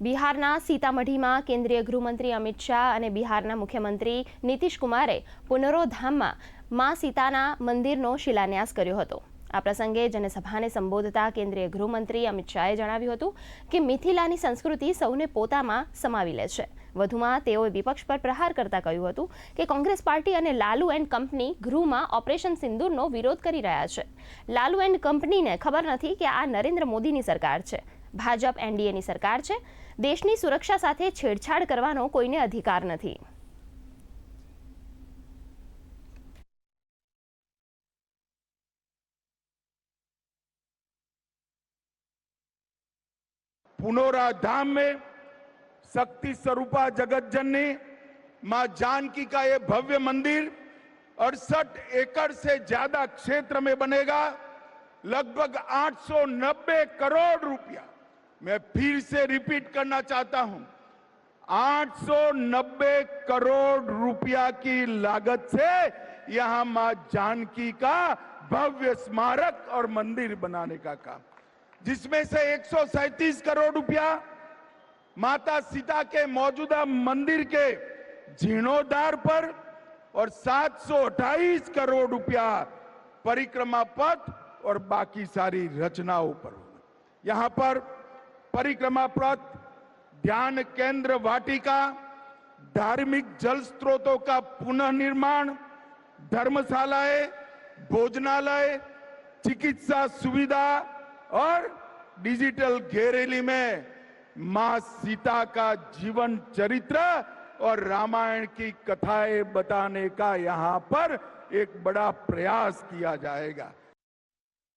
બિહારના સીતામઢીમાં કેન્દ્રીય ગૃહમંત્રી અમિત શાહ અને બિહારના મુખ્યમંત્રી નીતિશ કુમારે પુનરોધામમાં મા સીતાના મંદિરનો શિલાન્યાસ કર્યો હતો. આ પ્રસંગે જનસભાને સંબોધતા કેન્દ્રીય ગૃહમંત્રી અમિત શાહે જણાવ્યું હતું કે મિથિલાની સંસ્કૃતિ સૌને પોતામાં સમાવી લે છે. વધુમાં તેઓએ વિપક્ષ પર પ્રહાર કરતા કહ્યું હતું કે કોંગ્રેસ પાર્ટી અને લાલુ એન્ડ કંપની ગૃહમાં ઓપરેશન સિંદૂરનો વિરોધ કરી રહ્યા છે. લાલુ એન્ડ કંપનીને ખબર નથી કે આ નરેન્દ્ર મોદીની સરકાર છે. ભાજપ એનડીએની સરકાર છે દેશની સુરક્ષા સાથે છેડછાડ કરવાનો કોઈને અધિકાર નથી पुनौरा धाम में शक्ति स्वरूपा जगत जननी मां जानकी का ये भव्य मंदिर अड़सठ एकड़ से ज्यादा क्षेत्र में बनेगा लगभग 890 करोड़ रुपया मैं फिर से रिपीट करना चाहता हूँ। 890 करोड़ रुपया की लागत से यहाँ माँ जानकी का भव्य स्मारक और मंदिर बनाने का काम। जिसमें से एक करोड़ रुपया माता सीता के मौजूदा मंदिर के जीर्णोद्धार पर और 728 करोड़ रुपया परिक्रमा पथ और बाकी सारी रचनाओं पर यहाँ पर परिक्रमा पथ ध्यान केंद्र वाटिका, धार्मिक जल स्रोतों का पुनः निर्माण धर्मशालाएँ, भोजनालय, चिकित्सा सुविधा और डिजिटल घेरेली में माँ सीता का जीवन चरित्र और रामायण की कथाएँ बताने का यहाँ पर एक बड़ा प्रयास किया जाएगा।